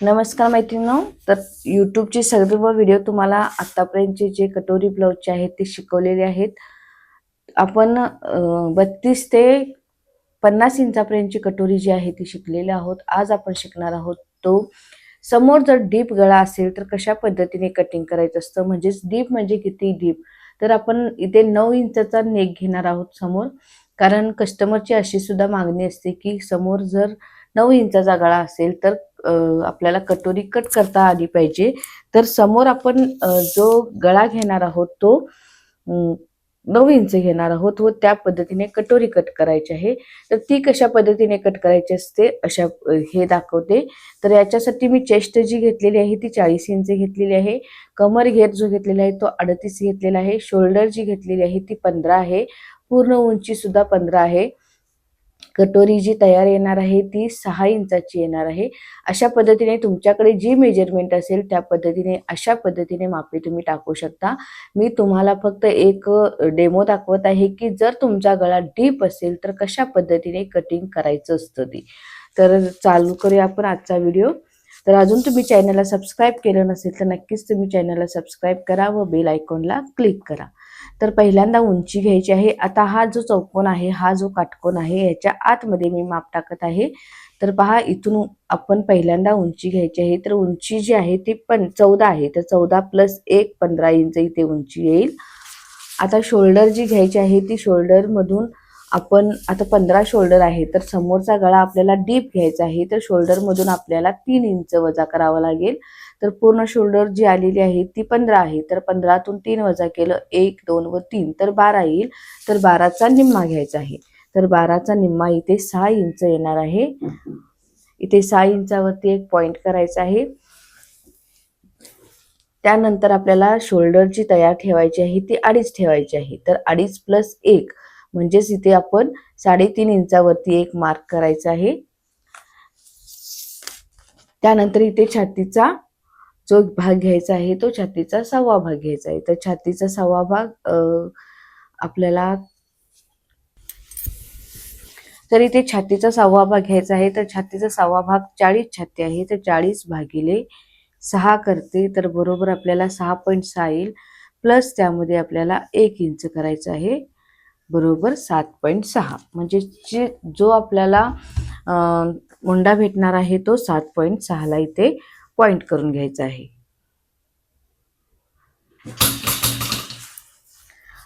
नमस्कार मैत्रिणींनो तर यूट्यूबचे सर्व व्हिडिओ तुम्हाला आतापर्यंतचे जे कटोरी ब्लाऊजचे आहेत ते शिकवलेले आहेत. आपण बत्तीस ते पन्नास इंचापर्यंतची कटोरी जी आहे ती शिकलेली आहोत. आज आपण शिकणार आहोत तो समोर जर डीप गळा असेल तर कशा पद्धतीने कटिंग करायचं असतं? म्हणजेच डीप म्हणजे किती डीप तर आपण इथे नऊ इंचाचा नेक घेणार आहोत समोर. कारण कस्टमरची अशी सुद्धा मागणी असते की समोर जर नऊ इंचाचा गळा असेल तर आपल्याला कटोरी कट करता आली पाहिजे. तर समोर आपण जो गळा घेणार आहोत तो नऊ इंच घेणार आहोत व त्या पद्धतीने कटोरी कट करायची आहे. तर ती कशा पद्धतीने कट करायची असते अशा हे दाखवते. तर याच्यासाठी मी चेस्ट जी घेतलेली आहे ती चाळीस इंच घेतलेली आहे. कमर घेर जो घेतलेला आहे तो अडतीस घेतलेला आहे. शोल्डर जी घेतलेली आहे ती पंधरा आहे. पूर्ण उंची सुद्धा पंधरा आहे. कटोरी जी तयार येणार आहे ती सहा इंचाची येणार आहे. अशा पद्धतीने तुमच्याकडे जी मेजरमेंट असेल त्या पद्धतीने अशा पद्धतीने मापे तुम्ही टाकू शकता. मी तुम्हाला फक्त एक डेमो दाखवत आहे की जर तुमचा गळा डीप असेल तर कशा पद्धतीने कटिंग करायचं असतं ती. तर चालू करूया आपण आजचा व्हिडिओ. तर अजून तुम्ही चॅनलला सबस्क्राईब केलं नसेल तर नक्कीच तुम्ही चॅनलला सबस्क्राईब करा व बेल आयकॉनला क्लिक करा. तर पहिल्यांदा उंची घ्यायची आहे. आता हा जो चौकोन आहे हा जो काटकोन आहे याच्या आतमध्ये मी माप टाकत आहे. तर पहा इथून आपण पहिल्यांदा उंची घ्यायची आहे. तर उंची जी आहे ती पण चौदा आहे. तर चौदा प्लस एक पंधरा इंच इथे उंची येईल. आता शोल्डर जी घ्यायची आहे ती शोल्डरमधून आपण आता पंधरा शोल्डर आहे तर समोरचा गळा आपल्याला डीप घ्यायचा आहे. तर शोल्डरमधून आपल्याला तीन इंच वजा करावा लागेल. तर पूर्ण शोल्डर जी आलेली आहे ती पंधरा आहे. तर पंधरातून तीन वजा केलं एक दोन व तीन. तर बारा येईल. तर बाराचा निम्मा घ्यायचा आहे. तर बाराचा निम्मा इथे सहा इंच येणार आहे. इथे सहा इंचावरती एक पॉइंट करायचा आहे. त्यानंतर आपल्याला शोल्डरची तयार ठेवायची आहे ती अडीच ठेवायची आहे. तर अडीच प्लस एक म्हणजेच इथे आपण साडेतीन इंचावरती एक मार्क करायचा आहे. त्यानंतर इथे छातीचा जो भाग घ्यायचा आहे तो छातीचा सहावा भाग घ्यायचा आहे. तर छातीचा सहावा भाग आपल्याला तर इथे छातीचा सहावा भाग घ्यायचा आहे. तर छातीचा सहावा भाग चाळीस छाती आहे. तर चाळीस भागिले सहा करते तर बरोबर आपल्याला सहा पॉईंट सहा येईल. प्लस त्यामध्ये आपल्याला एक इंच करायचं आहे. बरोबर सात पॉईंट सहा. म्हणजे जे जो आपल्याला मुंडा भेटणार आहे तो सात पॉईंट सहाला इथे पॉइंट करून घ्यायचा आहे.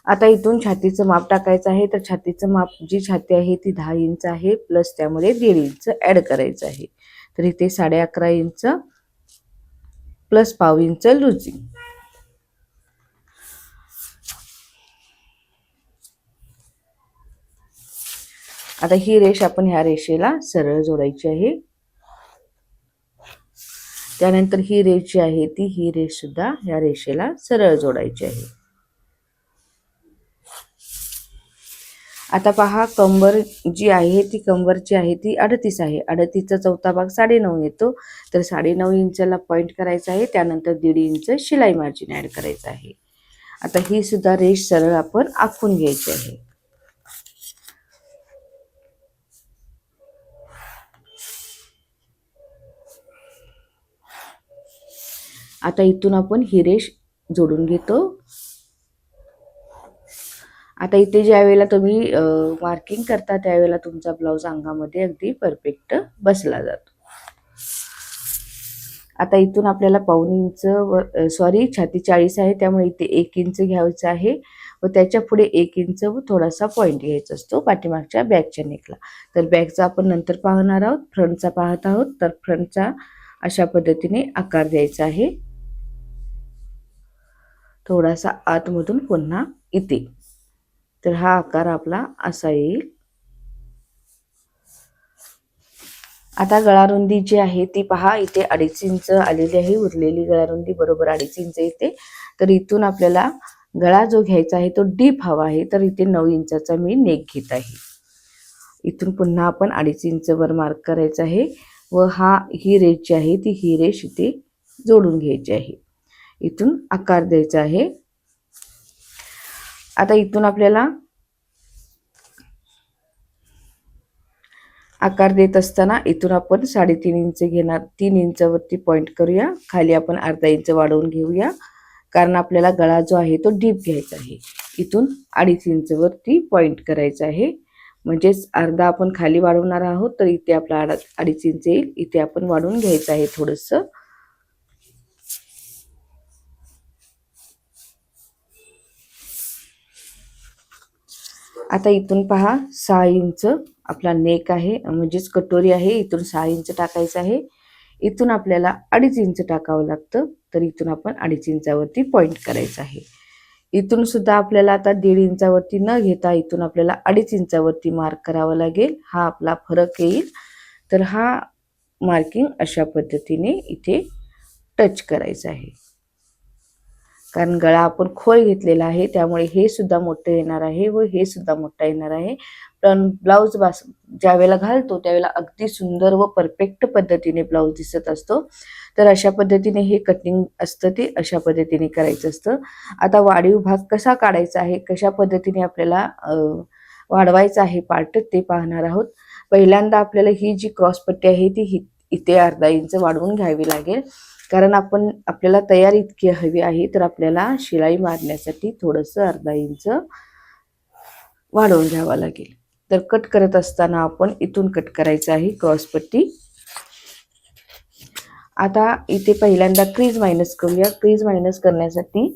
आता इथून छातीचं माप टाकायचं आहे. तर छातीचं माप जी छाती आहे ती दहा इंच आहे. प्लस त्यामध्ये दीड इंच ऍड करायचं आहे. तर इथे साडे अकरा इंच प्लस पाव इंच लुजिंग आता ही रेष आपण ह्या रेषेला सरळ जोडायची आहे. त्यानंतर ही रेष जी आहे ती ही रेष सुद्धा या रेषेला सरळ जोडायची आहे. आता पहा कंबर जी आहे ती कंबरची आहे ती अडतीस आहे. अडतीसचा चौथा भाग साडेनऊ येतो. तर साडेनऊ इंचला पॉईंट करायचा आहे. त्यानंतर दीड इंच शिलाई मार्जिन ॲड करायचं आहे. आता ही सुद्धा रेष सरळ आपण आखून घ्यायची आहे. आता इथून आपण ही रेष जोडून घेतो. आता इथे ज्या वेळेला तुम्ही मार्किंग करता त्यावेळेला तुमचा ब्लाऊज अंगामध्ये अगदी परफेक्ट बसला जातो. आता इथून आपल्याला पाऊन इंच सॉरी छाती चाळीस आहे त्यामुळे इथे एक इंच घ्यायचं आहे व त्याच्या पुढे एक इंच व थोडासा पॉईंट घ्यायचा असतो पाठीमागच्या बॅगच्या नेकला तर बॅगचा आपण नंतर पाहणार आहोत फ्रंटचा पाहत आहोत तर फ्रंटचा अशा पद्धतीने आकार द्यायचा आहे. थोडासा आतमधून पुन्हा इथे तर हा आकार आपला असा येईल. आता गळारुंदी जी आहे ती पहा इथे अडीच इंच आलेली आहे उरलेली गळारुंदी बरोबर अडीच इंच येते. तर इथून आपल्याला गळा जो घ्यायचा आहे तो डीप हवा आहे तर इथे नऊ इंचाचा मी नेक घेत आहे. इथून पुन्हा आपण अडीच इंचवर मार्क करायचा आहे व हा ही रेष जी आहे ती ही रेष इथे जोडून घ्यायची आहे. इथून आकार द्यायचा आहे. आता इथून आपल्याला आकार देत असताना इथून आपण साडेतीन इंच घेणार. तीन इंचावरती पॉईंट करूया. खाली आपण अर्धा इंच वाढवून घेऊया. कारण आपल्याला गळा जो आहे तो डीप घ्यायचा आहे. इथून अडीच इंचवरती पॉईंट करायचा आहे. म्हणजेच अर्धा आपण खाली वाढवणार आहोत तर इथे आपला अडीच इंच येईल. इथे आपण वाढवून घ्यायचं आहे थोडंसं. आता इथून पहा सहा इंच आपला नेक आहे म्हणजेच कटोरी आहे इथून सहा इंच टाकायचं आहे. इथून आपल्याला अडीच इंच टाकावं लागतं तर इथून आपण अडीच इंचावरती पॉईंट करायचं आहे. इथून सुद्धा आपल्याला आता दीड इंचावरती न घेता इथून आपल्याला अडीच इंचावरती मार्क करावा लागेल. हा आपला फरक येईल. तर हा मार्किंग अशा पद्धतीने इथे टच करायचं आहे. कारण गळा आपण खोल घेतलेला आहे त्यामुळे हे सुद्धा मोठं येणार आहे व हे सुद्धा मोठं येणार आहे. पण ब्लाऊज बास ज्या वेळेला घालतो त्यावेळेला अगदी सुंदर व परफेक्ट पद्धतीने ब्लाऊज दिसत असतो. तर अशा पद्धतीने हे कटिंग असतं ते अशा पद्धतीने करायचं असतं. आता वाढीव भाग कसा काढायचा आहे कशा पद्धतीने आपल्याला वाढवायचा आहे पार्ट ते पाहणार आहोत. पहिल्यांदा आपल्याला ही जी क्रॉसपट्टी आहे ती इथे अर्धा इंच वाढवून घ्यावी लागेल. कारण आपण आपल्याला तयार इतकी हवी आहे तर आपल्याला शिलाई मारण्यासाठी थोडंसं अर्धा इंच वाढवून घ्यावं लागेल. तर कट करत असताना आपण इथून कट करायचं आहे क्रॉसपट्टी आता इथे पहिल्यांदा क्रीज मायनस करूया. क्रीज मायनस करण्यासाठी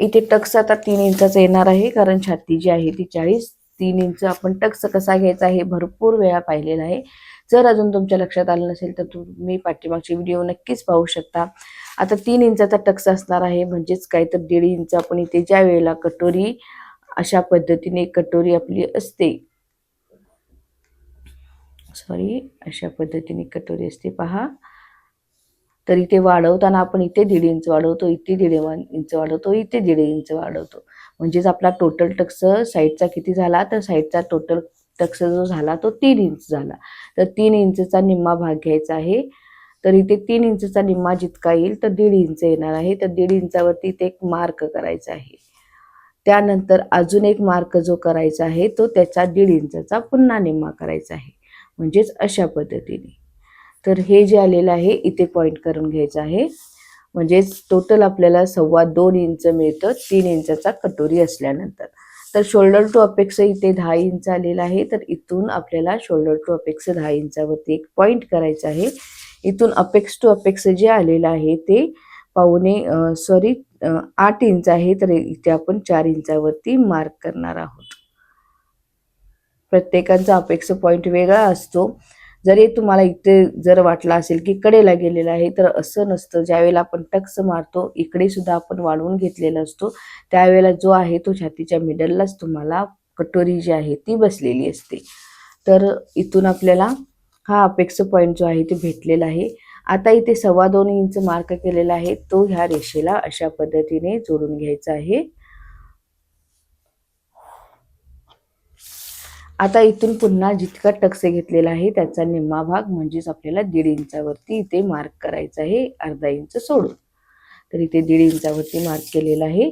इथे टक्स आता तीन इंचाचा येणार आहे कारण छाती जी आहे ती चाळीस. तीन इंच आपण टक्स कसा घ्यायचा आहे? भरपूर वेळा पाहिलेला आहे. जर अजून तुमच्या लक्षात आलं नसेल तर तुम्ही पाठीमागची व्हिडिओ नक्कीच पाहू शकता. आता तीन इंचाचा टक्स असणार आहे म्हणजेच काय तर दीड इंच आपण इथे ज्या वेळेला कटोरी अशा पद्धतीने कटोरी आपली असते. सॉरी अशा पद्धतीने कटोरी असते पहा. तर इथे वाढवताना आपण इथे दीड इंच वाढवतो इथे दीड इंच वाढवतो इथे दीड इंच वाढवतो. म्हणजेच आपला टोटल टक्स साईडचा किती झाला? तर साईडचा टोटल टक्स जो झाला तो तीन इंच झाला. तर तीन इंचचा निम्मा भाग घ्यायचा आहे. तर इथे तीन इंचचा निम्मा जितका येईल तर दीड इंच येणार आहे. तर दीड इंचावरती इथे एक मार्क करायचा आहे. त्यानंतर अजून एक मार्क जो करायचा आहे तो त्याचा दीड इंचचा पुन्हा निम्मा करायचा आहे. म्हणजेच अशा पद्धतीने. तर हे जे आलेलं आहे इथे पॉईंट करून घ्यायचं आहे. म्हणजेच टोटल आपल्याला सव्वा दोन इंच मिळतं. तीन इंचाचा कटोरी असल्यानंतर. तर शोल्डर टू अपेक्स इथे दहा इंच आलेला आहे. तर इथून आपल्याला शोल्डर टू अपेक्स दहा इंचावरती एक पॉईंट करायचा आहे. इथून अपेक्स टू अपेक्स जे आलेलं आहे ते पावणे सॉरी आठ इंच आहे. तर इथे आपण चार इंचावरती मार्क करणार आहोत. प्रत्येकाचा अपेक्स पॉईंट वेगळा असतो. जरी तुम्हाला इथे जर वाटलं असेल की कडेला गेलेलं आहे तर असं नसतं. ज्यावेळेला आपण टक्स मारतो इकडे सुद्धा आपण वाढवून घेतलेला असतो. त्यावेळेला जो आहे तो छातीच्या मिडललाच तुम्हाला कटोरी जी आहे ती बसलेली असते. तर इथून आपल्याला हा अपेक्स पॉईंट जो आहे ते भेटलेला आहे. आता इथे सव्वा दोन इंच मार्क केलेला आहे. तो ह्या रेषेला अशा पद्धतीने जोडून घ्यायचा आहे. आता इथून पुन्हा जितका टक्से घेतलेला आहे त्याचा निम्मा भाग म्हणजेच आपल्याला दीड इंचावरती इथे मार्क करायचा आहे अर्धा इंच सोडून. तर इथे दीड इंचावरती मार्क केलेला आहे.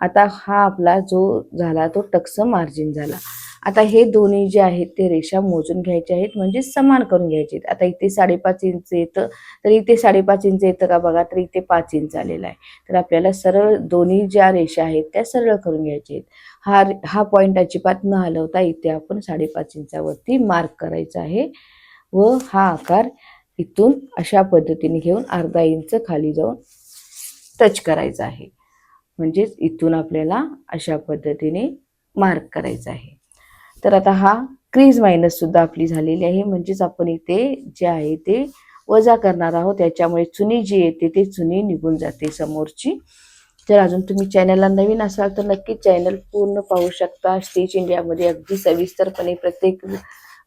आता हा आपला जो झाला तो टक्स मार्जिन झाला. आता हे दोन्ही जे आहेत ते रेषा मोजून घ्यायचे आहेत म्हणजे समान करून घ्यायचे आहेत. आता इथे साडेपाच इंच येतं तर इथे साडेपाच इंच येतं का बघा? तर इथे पाच इंच आलेलं आहे. तर आपल्याला सरळ दोन्ही ज्या रेषा आहेत त्या सरळ करून घ्यायच्या आहेत. हा हा पॉईंट अजिबात न हलवता इथे आपण साडेपाच इंचावरती मार्क करायचा आहे. व हा आकार इथून अशा पद्धतीने घेऊन अर्धा इंच खाली जाऊन टच करायचा आहे. म्हणजेच इथून आपल्याला अशा पद्धतीने मार्क करायचा आहे. तर आता हा क्रीज मायनस सुद्धा आपली झालेली आहे. म्हणजेच आपण इथे जे आहे ते वजा करणार आहोत. त्याच्यामुळे चुनी जी येते ते चुनी निघून जाते समोरची. जर अजून तुम्ही चॅनलला नवीन असाल तर नक्कीच चॅनल पूर्ण पाहू शकता. स्टेज इंडियामध्ये अगदी सविस्तरपणे प्रत्येक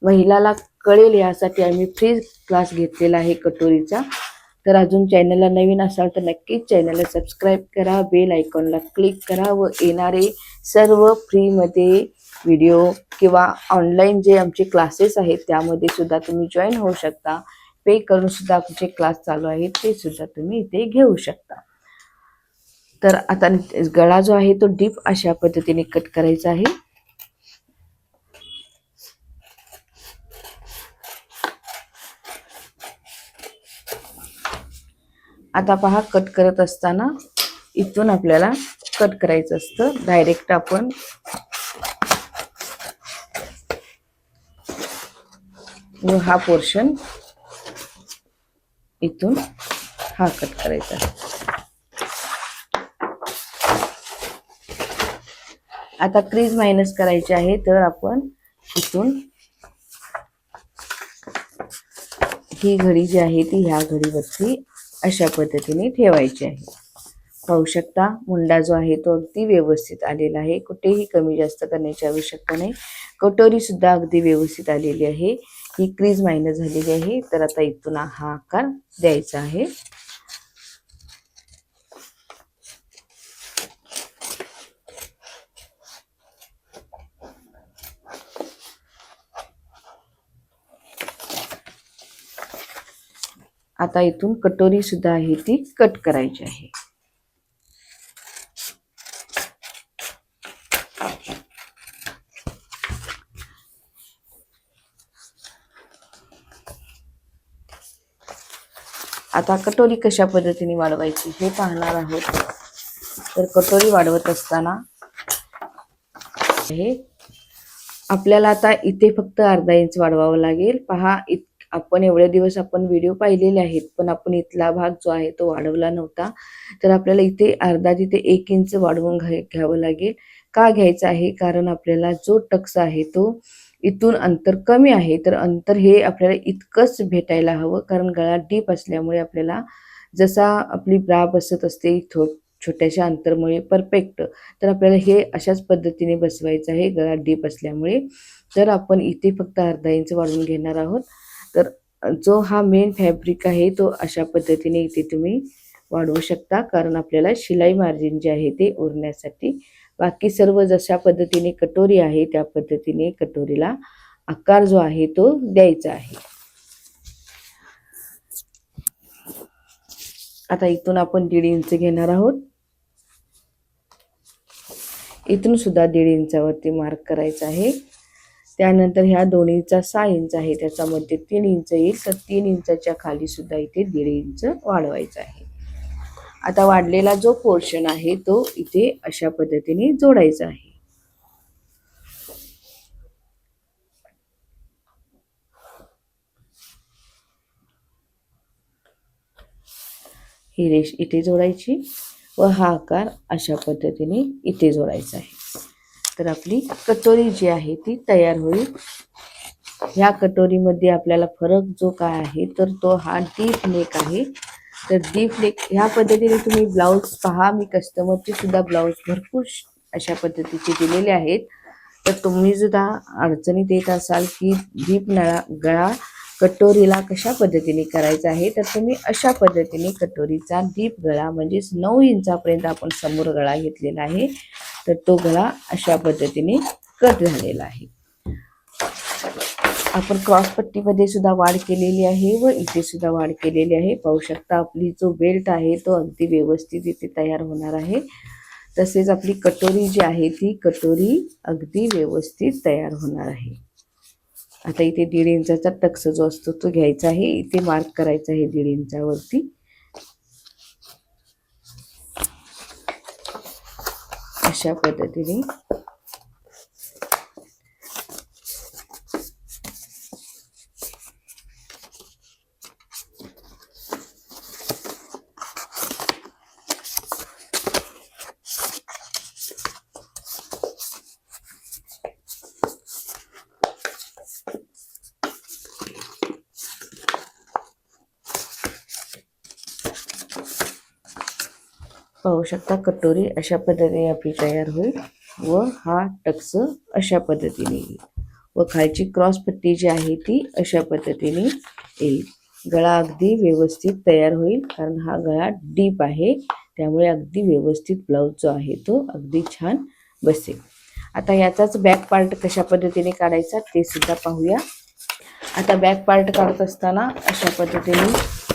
महिलाला कळेल यासाठी आम्ही फ्री क्लास घेतलेला आहे कटोरीचा. तर अजून चॅनलला नवीन असाल तर नक्कीच चॅनलला सबस्क्राईब करा. बेल आयकॉनला क्लिक करा व येणारे सर्व फ्रीमध्ये व्हिडिओ किंवा ऑनलाईन जे आमचे क्लासेस आहेत त्यामध्ये सुद्धा तुम्ही जॉईन होऊ शकता. पे करून सुद्धा आमचे क्लास चालू आहेत ते सुद्धा तुम्ही इथे घेऊ शकता. तर आता गळा जो आहे तो डीप अशा पद्धतीने कट करायचा आहे. आता पहा कट करत असताना इथून आपल्याला कट करायचं असतं. डायरेक्ट आपण व हा पोर्शन इथून हा कट करायचा. आता क्रीज मायनस करायची आहे तर आपण इथून ही घडी जी आहे ती ह्या घडीवरती अशा पद्धतीने ठेवायची आहे. पाहू शकता मुंडा जो आहे तो अगदी व्यवस्थित आलेला आहे. कुठेही कमी जास्त करण्याची आवश्यकता नाही. कटोरी सुद्धा अगदी व्यवस्थित आलेली आहे. ही क्रीज मायनस झालेली आहे. तर आता इथून हा आकार द्यायचा आहे. आता इथून कटोरी सुद्धा आहे ती कट करायची आहे. आता कटोरी कशा पद्धतीने वाढवायची हे पाहणार आहोत. तर कटोरी वाढवत असताना हे आपल्याला आता इथे फक्त अर्धा इंच वाढवावं लागेल. पहा इत आपण एवढे दिवस आपण व्हिडिओ पाहिलेले आहेत पण आपण इथला भाग जो आहे तो वाढवला नव्हता. तर आपल्याला इथे अर्धा तिथे एक इंच वाढवून घ्या घ्यावं लागेल. का घ्यायचं आहे? कारण आपल्याला जो टक्स आहे तो इथून अंतर कमी आहे तर अंतर हे आपल्याला इतकंच भेटायला हवं कारण गळा डीप असल्यामुळे आपल्याला जसा आपली ब्रा बसत असते थो छोट्याशा अंतरमुळे परफेक्ट तर आपल्याला हे अशाच पद्धतीने बसवायचं आहे गळा डीप असल्यामुळे. तर आपण इथे फक्त अर्धा इंच वाढवून घेणार आहोत. तर जो हा मेन फॅब्रिक आहे तो अशा पद्धतीने इथे तुम्ही वाढवू शकता कारण आपल्याला शिलाई मार्जिन जे आहे ते उरण्यासाठी बाकी सर्व जशा पद्धतीने कटोरी आहे त्या पद्धतीने कटोरीला आकार जो आहे तो द्यायचा आहे. आता इथून आपण दीड इंच घेणार आहोत. इथून सुद्धा दीड इंचावरती मार्क करायचा आहे. त्यानंतर ह्या दोन्हीचा सहा इंच आहे त्याच्यामध्ये तीन इंच येईल तर तीन इंचाच्या खाली सुद्धा इथे दीड इंच वाढवायचं आहे. आता वाढलेला जो पोर्शन आहे तो इथे अशा पद्धतीने जोडायचा आहे. ही रेष इथे जोडायची व हा आकार अशा पद्धतीने इथे जोडायचा आहे. तर आपली कटोरी जी आहे ती तयार होईल. ह्या कटोरीमध्ये आपल्याला फरक जो काय आहे तर तो हा डीप नेक आहे. तर डीप नेक ह्या पद्धतीने तुम्ही ब्लाऊज पहा. मी कस्टमरचे सुद्धा ब्लाऊज भरपूर अशा पद्धतीचे दिलेले आहेत. तर तुम्ही सुद्धा अडचणीत येत असाल की डीप नळा गळा कटोरीला कशा पद्धतीने करायचा आहे तर तुम्ही अशा पद्धतीने कटोरीचा डीप गळा म्हणजेच नऊ इंचापर्यंत आपण समोर गळा घेतलेला आहे तर तो गळा अशा पद्धतीने कट झालेला आहे. आपण क्रॉसपट्टीमध्ये सुद्धा वाढ केलेली आहे व इथे सुद्धा वाढ केलेली आहे. पाहू शकता आपली जो बेल्ट आहे तो अगदी व्यवस्थित इथे तयार होणार आहे. तसेच आपली कटोरी जी आहे ती कटोरी अगदी व्यवस्थित तयार होणार आहे. आता इथे दीड इंचाचा टक्स जो असतो तो घ्यायचा आहे. इथे मार्क करायचा आहे दीड इंचावरती. अशा पद्धतीने पाहू शकता कटोरी अशा पद्धतीने आपली तयार होईल व हा टक्स अशा पद्धतीने येईल. व खालची क्रॉस पट्टी जी आहे ती अशा पद्धतीने येईल. गळा अगदी व्यवस्थित तयार होईल कारण हा गळा डीप आहे त्यामुळे अगदी व्यवस्थित ब्लाऊज जो आहे तो अगदी छान बसेल. आता याचाच बॅक पार्ट कशा पद्धतीने काढायचा ते सुद्धा पाहूया. आता बॅक पार्ट काढत असताना अशा पद्धतीने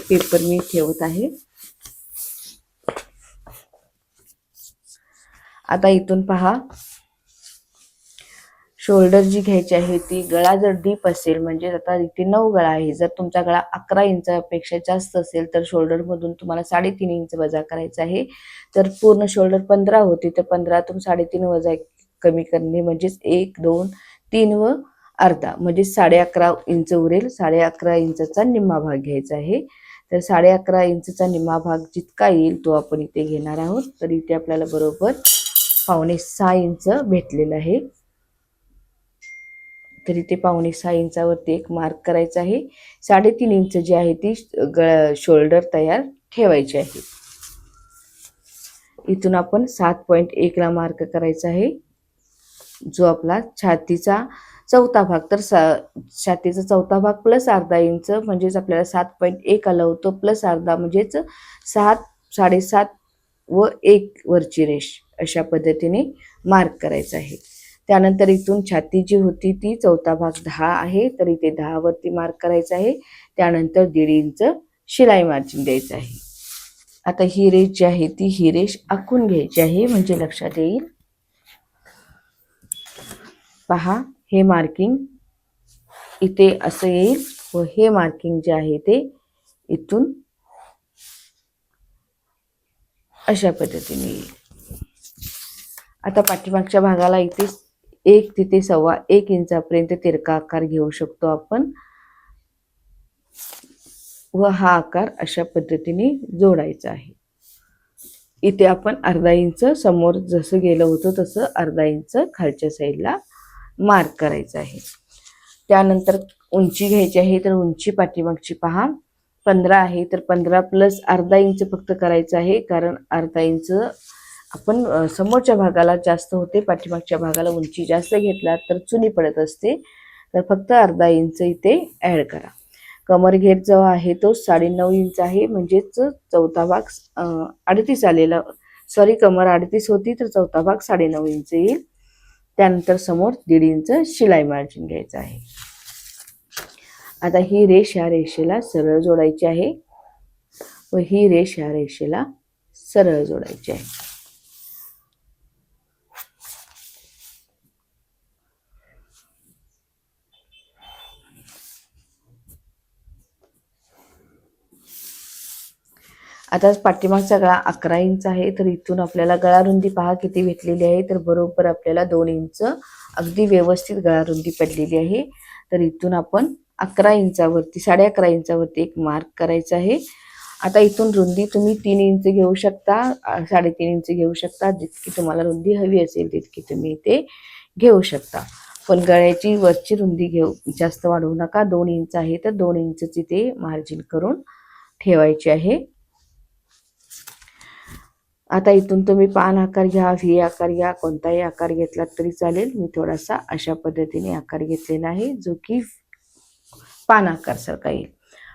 पेपर मी ठेवत आहे. आता इथून पहा. शोल्डर जी घ्यायची आहे ती गळा जर डीप असेल म्हणजे आता इथे नऊ गळा आहे. जर तुमचा गळा अकरा इंचापेक्षा जास्त असेल तर शोल्डर मधून तुम्हाला साडेतीन इंच वजा करायचा आहे. तर पूर्ण शोल्डर पंधरा होती तर पंधरातून साडेतीन वजा कमी करणे म्हणजेच एक दोन तीन व अर्धा. म्हणजे साडे अकरा इंच उरेल. साडे अकरा इंचचा निम्मा भाग घ्यायचा आहे. तर साडे अकरा इंचचा निम्मा भाग जितका येईल तो आपण इथे घेणार आहोत. तर इथे आपल्याला बरोबर पावणे सहा इंच भेटलेलं आहे. तरी ते पावणे सहा इंचावरती एक मार्क करायचा आहे. साडेतीन इंच जी आहे ती गळ शोल्डर तयार ठेवायची आहे. इथून आपण सात पॉईंट एकला मार्क करायचा आहे. जो आपला छातीचा चौथा भाग तर सा छातीचा चौथा भाग प्लस अर्धा इंच म्हणजेच आपल्याला सात पॉईंट एक आला होतो प्लस अर्धा म्हणजेच सात साडेसात व एक वरची रेष. अशा पद्धतीने मार्क करायचं आहे. त्यानंतर इथून छाती जी होती ती चौथा भाग दहा आहे तर इथे दहावरती मार्क करायचं आहे. त्यानंतर दीड इंच शिलाई मार्जिन द्यायचं आहे. आता ही रेष जी आहे ती ही रेष आखून घ्यायची आहे म्हणजे लक्षात येईल. पहा हे मार्किंग इथे असं येईल व हे मार्किंग जे आहे ते इथून अशा पद्धतीने येईल. आता पाठीमागच्या भागाला इथे एक तिथे सव्वा एक इंचापर्यंत तिरका आकार घेऊ शकतो आपण. व हा आकार अशा पद्धतीने जोडायचा आहे. इथे आपण अर्धा इंच समोर जसं गेलं होतं तसं अर्धा इंच खालच्या साईडला मार्क करायचं आहे. त्यानंतर उंची घ्यायची आहे तर उंची पाठीमागची पहा. पंधरा आहे तर पंधरा प्लस अर्धा इंच फक्त करायचं आहे कारण अर्धा इंच आपण समोरच्या भागाला जास्त होते पाठीमागच्या भागाला उंची जास्त घेतला तर चुनी पडत असते. तर फक्त अर्धा इंच इथे ॲड करा. कमर घेर जो आहे तो साडेनऊ इंच आहे म्हणजेच चौथा भाग अडतीस आलेला सॉरी कमर अडतीस होती तर चौथा भाग साडेनऊ इंच येईल. त्यानंतर समोर दीड इंच शिलाई मार्जिन घ्यायचं आहे. आता ही रेष ह्या रेषेला सरळ जोडायची आहे. व ही रेष ह्या रेषेला सरळ जोडायची आहे. आता पाठीमागचा गळा अकरा इंच आहे तर इथून आपल्याला गळा रुंदी पहा किती भेटलेली आहे. तर बरोबर आपल्याला दोन इंच अगदी व्यवस्थित गळा रुंदी पडलेली आहे. तर इथून आपण अकरा इंचावरती साडे अकरा इंचावरती एक मार्क करायचा आहे. आता इथून रुंदी तुम्ही तीन इंच घेऊ शकता साडेतीन इंच घेऊ शकता. जितकी तुम्हाला रुंदी हवी असेल तितकी तुम्ही इथे घेऊ शकता. पण गळ्याची वरची रुंदी घेऊ जास्त वाढवू नका. दोन इंच आहे तर दोन इंचची ते मार्जिन करून ठेवायची आहे. आता इथून तुम्ही पान आकार घ्या व्ही आकार घ्या कोणताही आकार घेतला तरी चालेल. मी थोडासा अशा पद्धतीने आकार घेतलेला आहे जो की पान आकार सारखा येईल.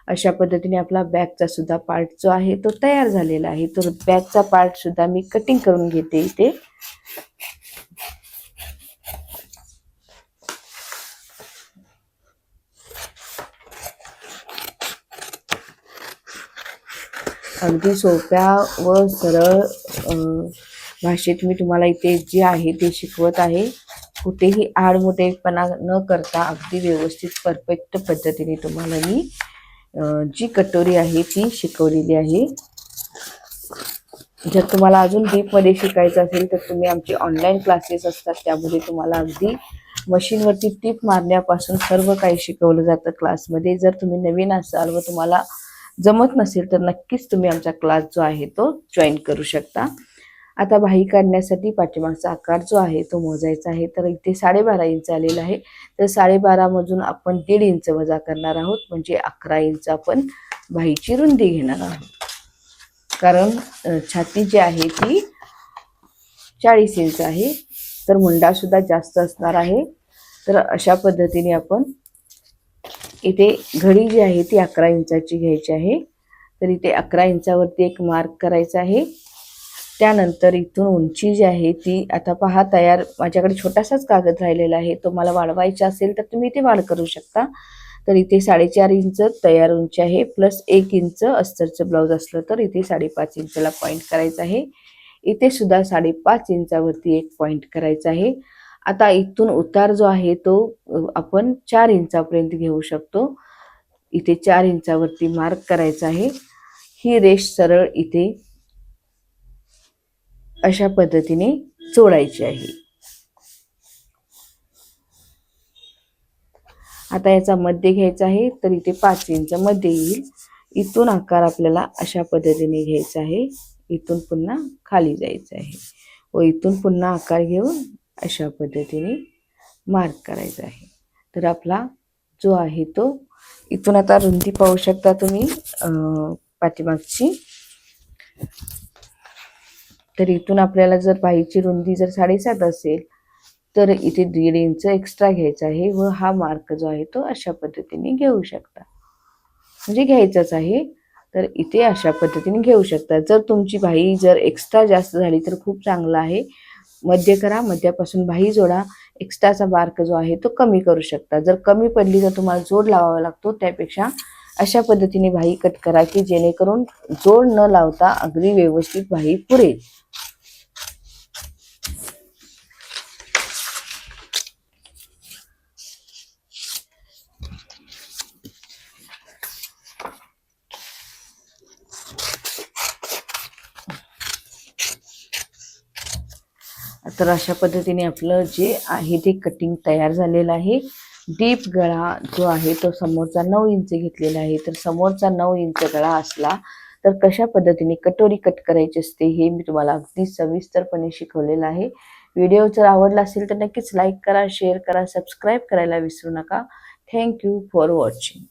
अशा पद्धतीने आपला बॅगचा सुद्धा पार्ट जो आहे तो तयार झालेला आहे. तर बॅगचा पार्ट सुद्धा मी कटिंग करून घेते इथे. अगदी सोप्या व सरळ भाषेत मी तुम्हाला इथे जे आहे ते शिकवत आहे. कुठेही आडमोठेपणा न करता अगदी व्यवस्थित परफेक्ट पद्धतीने तुम्हाला मी जी कटोरी आहे ती शिकवलेली आहे. जर तुम्हाला अजून डीपमध्ये शिकायचं असेल तर तुम्ही आमचे ऑनलाईन क्लासेस असतात त्यामध्ये तुम्हाला अगदी मशीनवरती टीप मारण्यापासून सर्व काही शिकवलं जातं क्लासमध्ये जर तुम्ही नवीन असाल व तुम्हाला जमत नसेल तर नक्कीच तुम्ही आमचा क्लास जो आहे तो जॉईन करू शकता. आता भाई काढण्यासाठी पाठीमागचा आकार जो आहे तो मोजायचा आहे. तर इथे साडेबारा इंच आलेला आहे. तर साडेबारामधून आपण दीड इंच वजा करणार आहोत. म्हणजे अकरा इंच आपण भाईची रुंदी घेणार आहोत. कारण छाती जी आहे ती चाळीस इंच आहे. तर मुंडा सुद्धा जास्त असणार आहे. तर अशा पद्धतीने आपण इथे घडी जी आहे ती अकरा इंचाची घ्यायची आहे. तर इथे अकरा इंचावरती एक मार्क करायचा आहे. त्यानंतर इथून उंची जी आहे ती आता पहा तयार माझ्याकडे छोटासाच कागद राहिलेला आहे. तो मला वाढवायचा असेल तर तुम्ही इथे वाढ करू शकता. तर इथे साडेचार इंच तयार उंची आहे प्लस एक इंच अस्तरचं ब्लाऊज असलं तर इथे साडेपाच इंचला पॉईंट करायचं आहे. इथे सुद्धा साडेपाच इंचावरती एक पॉईंट करायचा आहे. आता इथून उतार जो आहे तो आपण चार इंचापर्यंत घेऊ शकतो. इथे चार इंचावरती मार्क करायचा आहे. ही रेष सरळ इथे अशा पद्धतीने जोडायची आहे. आता याचा मध्य घ्यायचा आहे तर इथे पाच इंच मध्ये येईल. इथून आकार आपल्याला अशा पद्धतीने घ्यायचा आहे. इथून पुन्हा खाली जायचं आहे. व इथून पुन्हा आकार घेऊन अशा पद्धतीने मार्क करायचा आहे. तर आपला जो आहे तो इथून आता रुंदी पाहू शकता तुम्ही पाठीमागची. तर इथून आपल्याला जर बाहीची रुंदी जर साडेसात असेल तर इथे दीड इंच एक्स्ट्रा घ्यायचा आहे व हा मार्क जो आहे तो अशा पद्धतीने घेऊ शकता. म्हणजे घ्यायचाच आहे. तर इथे अशा पद्धतीने घेऊ शकता. जर तुमची बाही जर एक्स्ट्रा जास्त झाली तर खूप चांगलं आहे. मध्य करा मध्यापासून बाही जोडा. एक्स्ट्राचा बार्क जो आहे तो कमी करू शकता. जर कमी पडली तर तुम्हाला जोड लावावा लागतो. त्यापेक्षा अशा पद्धतीने बाही कट करा की जेणेकरून जोड न लावता अगदी व्यवस्थित बाही पुरेल तर अशा पद्धतीने आपलं जे आहे ते कटिंग तयार झालेलं आहे. डीप गळा जो आहे तो समोरचा नऊ इंच घेतलेला आहे. तर समोरचा नऊ इंच गळा असला तर कशा पद्धतीने कटोरी कट करायची असते हे मी तुम्हाला अगदी सविस्तरपणे शिकवलेलं आहे. व्हिडिओ जर आवडला असेल तर नक्कीच लाईक करा शेअर करा सबस्क्राईब करायला विसरू नका. Thank you for watching